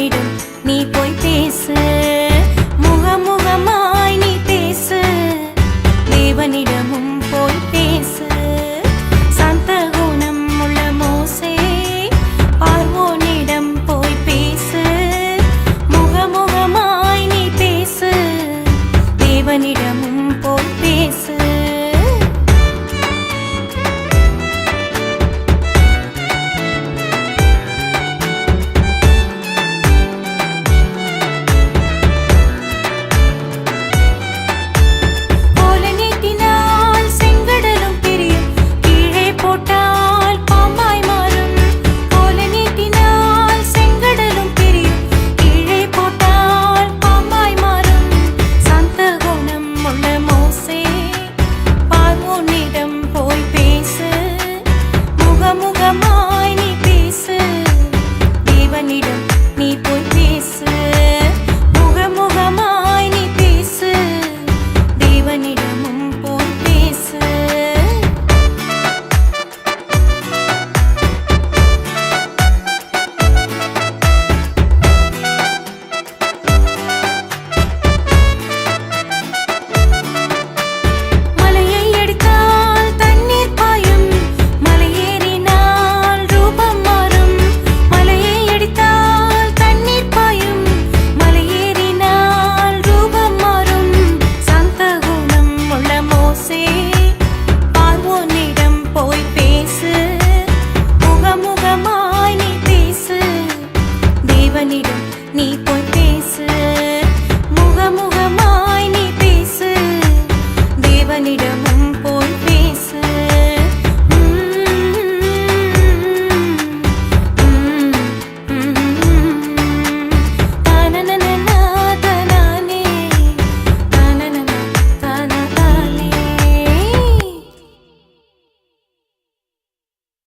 அவனிடம் நீ போய் பேசு. அவனிடமும்